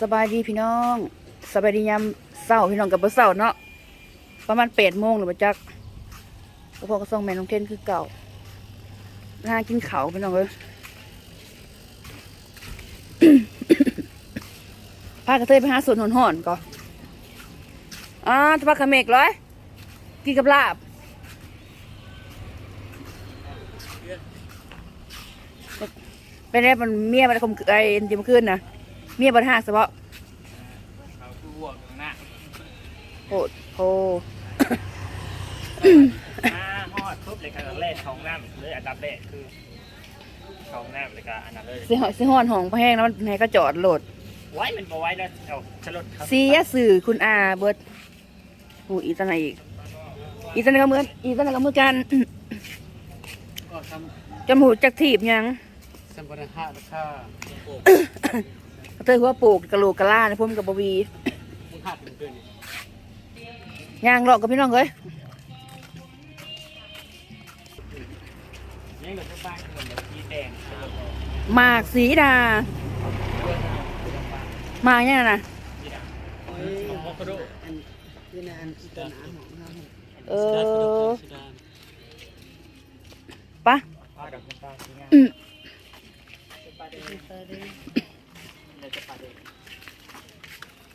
สบายดีพี่น้องสบายดียามเศร้าพี่น้องกับบ่เศร้าเนาะประมาณแปดโมงหรือบ่จักก็พอก็ส่งแม่น้องเทนคือเก่าหากินเขาพี่น้องเอ้ยพากระเทยไปหาสวนหอนหอนก่อนอ่าจะพาขะเมกเลยกินกับลาบเป็นไงมันเมียมันคมไอ้ที่เมื่อคืนนะ เมียบันหักเฉพาะเขาคือวัวข้างหน้าโหดโหอ่าฮอดปุ๊บเลยก็เล่นของน้ำเลยอันดับแรกคือของน้ำเลยก็อันนั้นเลยสิหสิหอนหองพะแห้งแล้วมันให้ก็จอดโหลด ไว้มันบ่ไว้แล้วเอาฉลดครับซียสื่อคุณอาเบิร์ดโอ้อีตาไหนอีก อีตาไหนก็เหมือนอีตาไหนก็เหมือนกันก็ทจมูกจากถีบหยังำสัมปทานราคากระ เทยหัวโปกกะโหลกกะล่านะพุ่มกับบวีมึงหัดเป็นเพื่อนนี่ย่างหลอกกับพี่น้องเอ้ยยังเหลือบ้านคนแบบที่แดงครับหมากสีดาหมากเนี่ยนะของโมกโดอันคือในอันที่ตนาหอมครับเออปะว่าดอกน้ำตาลที่งามเด้งเดี๋ยวจะปลาเด้ง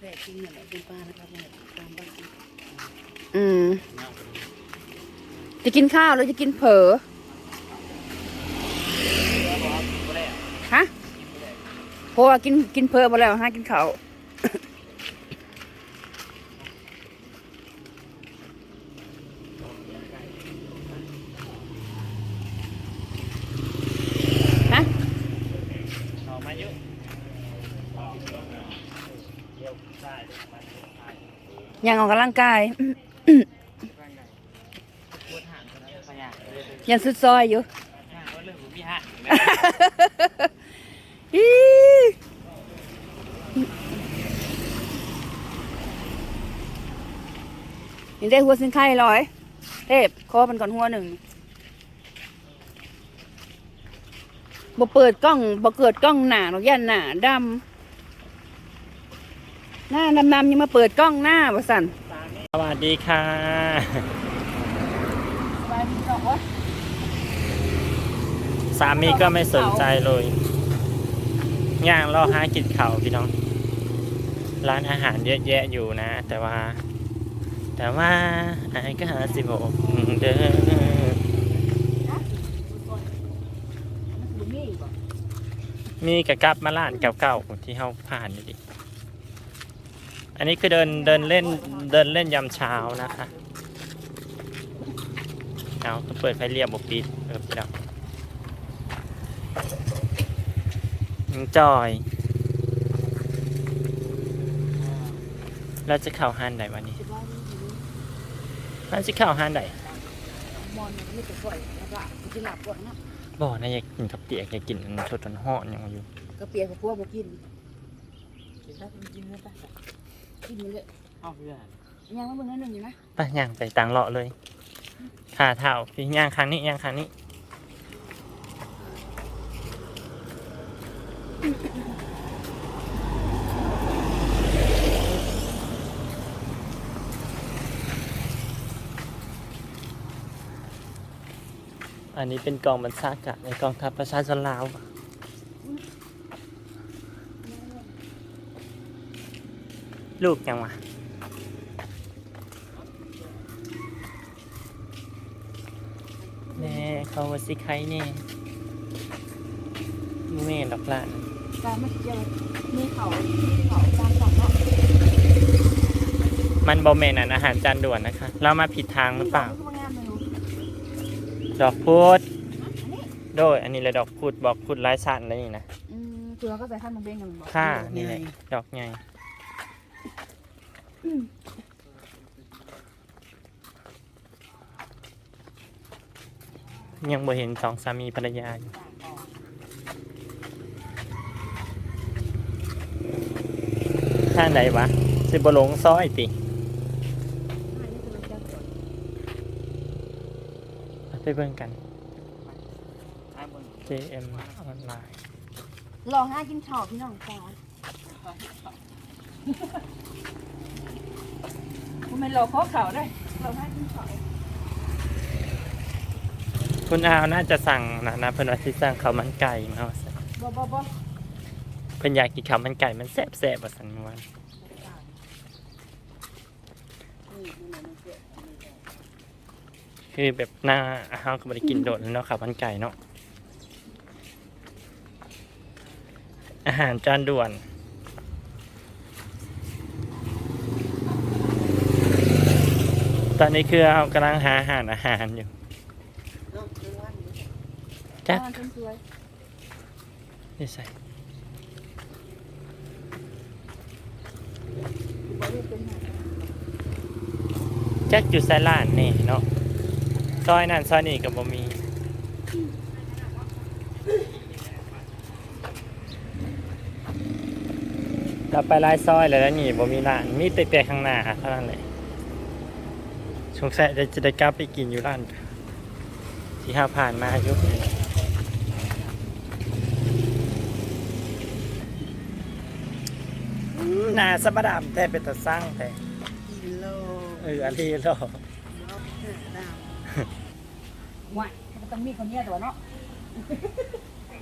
แรก จริงเนี่ยแหละเป็นป้านะครับเนี่ยตามบ้านอืม จะกินข้าวหรือจะกินเผลอฮะเพราะว่ากินกินเผลอมาแล้วฮะกินข้าวฮะ เอามาเยอะเอาเดี๋ยวใช่เดี๋ยวมาใช่ ยังออกกำลังกายร่างกายปวดห่างกันแล้วพยาเลยยังสุดซอยอยู่ห่างว่าเรื่องของพี่ห่างนะอียังได้หัวสินไข่ร้อย เทพคอมันก่อนหัวหนึ่งบ่เปิดกล้องบ่เกิดกล้องหนาหรอกยันหนาดำ หน้าดำๆยังมาเปิดกล้องหน้าบ่สันสวัสดีค่ะสายดีจ้ะวะสามีก็ไม่สนใจเลยย่างรอหากินเขาพี่น้อง ร้านอาหารเยอะแยะอยู่นะ แต่ว่า แต่ว่าไอ้ก็หาสิบหกเด้อมีกระกับมาล้านเก่าๆที่เขาผ่านอยู่ดิ อันนี้คือเดินเดินเล่นเดินเล่นยามเช้านะคะเอาต้องเปิดไฟเรียบบปิดเออพี่น้องน้องจอย เราจะเข้าห้านใดวันนี้เราจะเข้าห้านใดมอนมันไม่ตกก่อยแล้วก็กินหลับก่อนนะบ่อนะอยากกินข้าวเปียกอยากกินชดนห่ออย่างอยู่ก็เปียกกับพวกบ่กินกินได้กินได้ปะ กินเลยเอาเพื่อนยังมาเบิ่งนั่นหนึ่งอยู่นะไปย่างไปตังเลาะเลยขาเท้าพี่ย่างครั้งนี้ย่างครั้งนี้อันนี้เป็นกองบัญชาการในกองทัพประชาชนลาว ลูกยังวะแน่เขาว่าสิใครเนี่ยแม่ดอกหลานการมาเกี่ยวมีเขาเขาตามสั่งเนาะมันบอมเมนอันอาหารจานด่วนนะคะ เรามาผิดทางหรือเปล่างามเลยเนาะดอกพุดโดยอันนี้เลยดอกพุดบอกพุดไร้สันแล้วนี่นะอืมคือเราก็ใส่ข้าวมันเบงกันบอกค่านี่แหละดอกใหญ่ ยังบ่เห็นสองสามีภรรยาอยู่ทางไหนวะ สิบหลงซอยติไปเบิ่งกัน JM ออนไลน์ ลองห้ากินข้าวพี่น้องจ้า คุณไม่รอข้อเข่าได้เราให้กินข้าวคุณอาวน่าจะสั่งนะนะเพิ่นว่าสิสั่งข้าวมันไก่มาว่าซั่นบ่บ่บ่เพิ่นอยากกินข้าวมันไก่มันแซ่บๆว่าซั่นเมื่อวานคือแบบหน้าเฮาก็บ่ได้กินโดดแล้วเนาะข้าวมันไก่เนาะอาหารจานด่วน อนนี้คือเรากำลังหาอาหารอาหารอยู่เนาะคือวันนี้จักบ้านสวยนี่ใส่บ่ได้เป็นหยังจักอยู่ไซล้านนี่เนาะซอยนั่นซอยนี่ก็บ่มีเราไปหลายซอยแล้วนี่บ่มีร้านมีแต่แต่ข้างหน้าเท่านั้นเลย งสัยจะได้กลับไปกินอยู่ร้านที่ห้าผ่านมาอยู่อืมหนาสะบดามแต่เป็นตะสั่งแต่กิโลเอออันนี้เหรอดาวว่ายมันต้องมีคนเนี้ยตัวเนาะ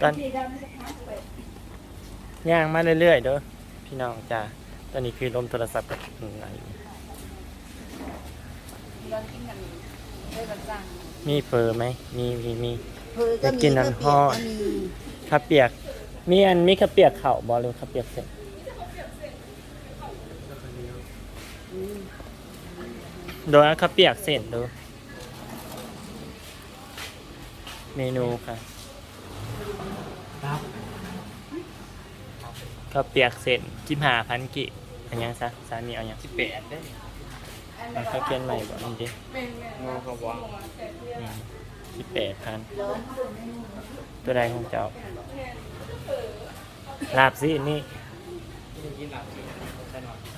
ตอนที่ดำมันจะค้างไปย่างมาเรื่อยๆเด้อพี่น้องจ้าตอนนี้คือลมโทรศัพท์กับอะ ไรอยู่เรากินกันได้กันจ้างมีเฟอร์ไหมมีมีมี เพื่อก็มีกินน้ำทอดก็มีข้าวเปียก มีอันมีข้าวเปียกเข่าบอหรือข้าวเปียกเสร็จโดยเอาข้าวเปียกเสร็จดู เมนูค่ะข้าวเปียกเสร็จจิมหาพันกิอันยังซะสามีเอายัง สิบแปดได้ เอาข้าวเกียนใหม่บ่นี่ดิงอเขาบอกสิบแปดพันตัวใดของเจ้าลาบซีนนี่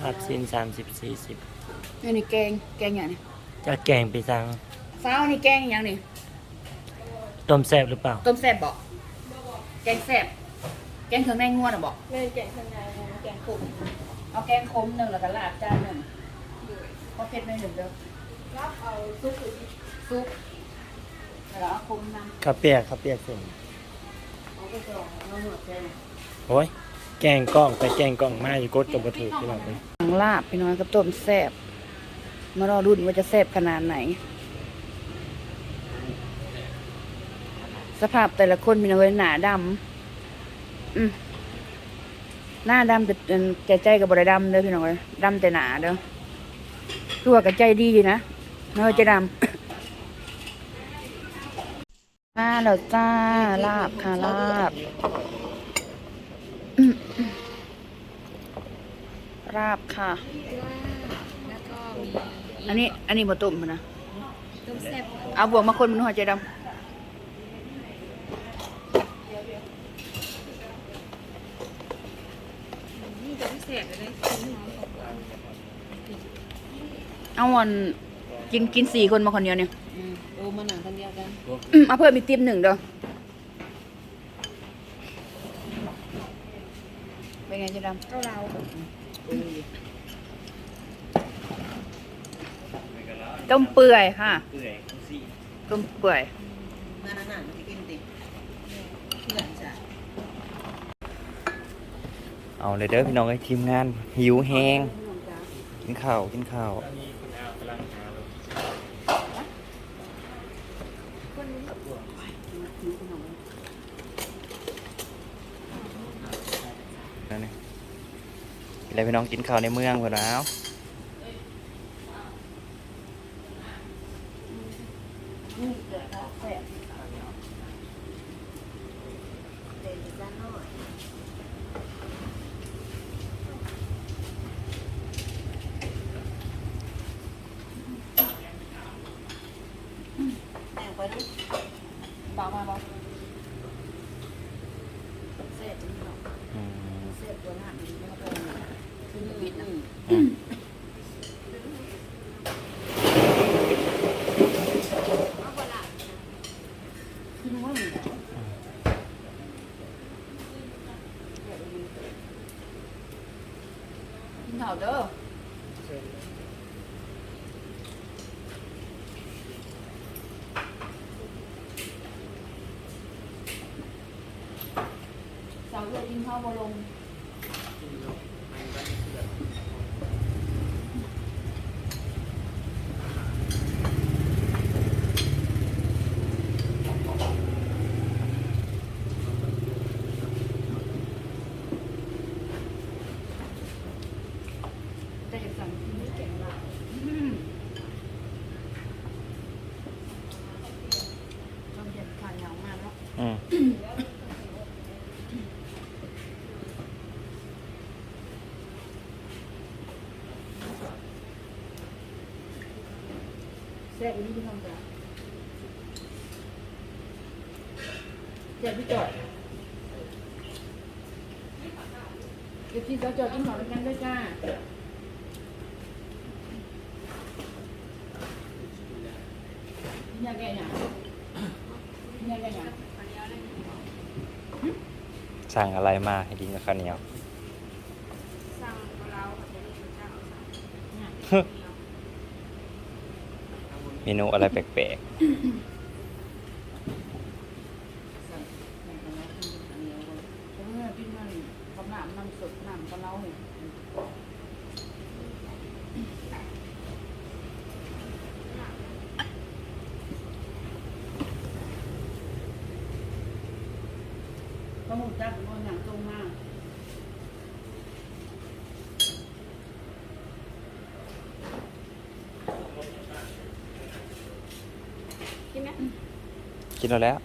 ลาบซีนสามสิบสี่สิบนี่นี่แกงแกงอย่างนี้จะแกงไปสั่งฟ้าวนี่แกงอย่างนี้ต้มแซ่บหรือเปล่า ต้มแซ่บบ่แกงแซ่บแกงเครื่องในง่วนอะบ่แม่แกงข้างในนะแกงขมเอาแกงคมหนึ่งแล้วก็ลาบจานหนึ่ง พอเผ็ดไม่หนึ่งเด้อรับเอาซุปหรือซุปแล้วก็เอาคมนำข้าวเปียกข้าวเปียกเสร็จเอาไปส่งเอาหมดแกงโอ้ยแกงกล้องไปแกงกล้องมาอยู่กดกับบะถูกที่เราไปลาบพี่น้อยกับต้มแซ่บมารอรุ่นว่าจะแซ่บขนาดไหน สภาพแต่ละคนมีน้อยหนาดำอืมหน้าดำแต่ใจใจกับบริดำเด้อพี่น้อยดำแต่หนาเด้อ คือว่ากับใจดีอยู่นะเนอจะดำมาแล้วจ้า ลาบค่ะลาบ ลาบค่ะ แล้วก็มีอันนี้ อันนี้บ่ต้มนะ ต้มแซ่บเอาบวกมาคนมันหัวใจดำนี่จะพิเศษเลยกินหอม เราำเอาวันกินกินสี่คนมาคนเดียวเนี่ยอืมโอ้มาหนังกันเดียวกันอืมเอาเพิ่มอีกติ๊บหนึ่งเด้อเป็นไงเจ๊ดเก้าเราำต้มเปื่อยค่ะต้มเปื่อยมาหนังๆมันจะกินติเพื่อนจ้ะเอาเลยเด้อพี่น้องไอ้ทีมงาน หิวแหงกินข้าวกินข้าว อะไรพี่น้องกินข้าวในเมืองพอแล้วแต่งไปดิเบามาเบาเสร็จนี่เนาะอืมเสร็จตัวหน้าดีไม่ต้องเป็นคือบิดนะอืมกินข้าเด้อเสาร์เลือกินข้าวบ่ลง แต่อยากสั่งกินไม่เก่งละอืมเราเด็ดขาเหนียวมากแล้ว อืม แซ่บอีนี่พี่น้องจ้ะแซ่บพี่จอดเดี๋ยวที่เราจอดกินหอมกันด้วยจ้าอยากแก่ยังอยากแก่ยังสั่งอะไรมาให้กินกับข้าวเหนียว สั่งเราค่ะจะได้รู้จักสั่ง เมนูอะไรแปลกสั่งอย่างนั้นกินอันเดียวเลยเพราะว่าพี่มันเขาหนามน้ำสดหนามปลาเล้าเนี่ยก็หมูจับมันอย่างตรงมาก กินไหม ๆ กินแล้วแล้ว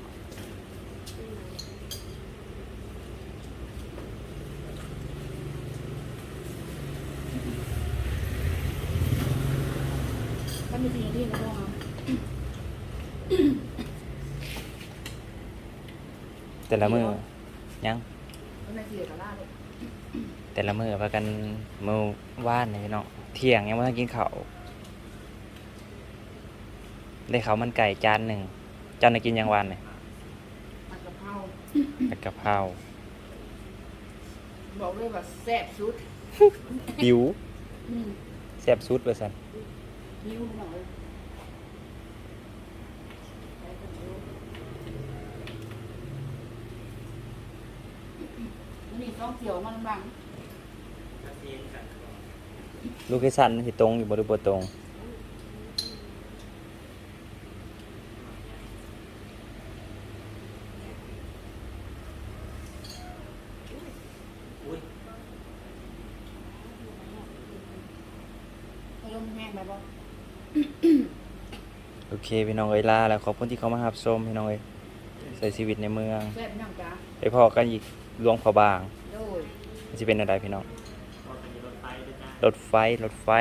ก็มีสิ่งที่เราเอาแต่ละมือยังก็ไม่เสียกับล่าเลยแต่ละมือพากันมือว่านเลยพี่น้องเที่ยงยังไม่ทันกินข้าวได้ข้าวมันไก่จานหนึ่ง เจ้าน่ะกินยังวันเลยมันกะเพราผัดกะเพราบอกเลยว่าแซ่บสุดหิวอืมแซ่บสุดว่าซั่นหิวหน่อยนี่ต้องเกี่ยวมันบังลูกให้สั้นสิตรงอยู่บ่หรือบ่ตรง อารมณ์แห้งไปบ่โอเคพี่น้องเอ้ยลาแล้วขอบคุณที่เข้ามารับชมพี่น้องเอ้ยใส่ชีวิตในเมืองแซ่บน้ำจ้าไปพอกันอีกหลวงพอบางโดยมันจะเป็นอะไรพี่น้องพอจะมีรถไฟด้วยจ้ารถไฟรถไฟร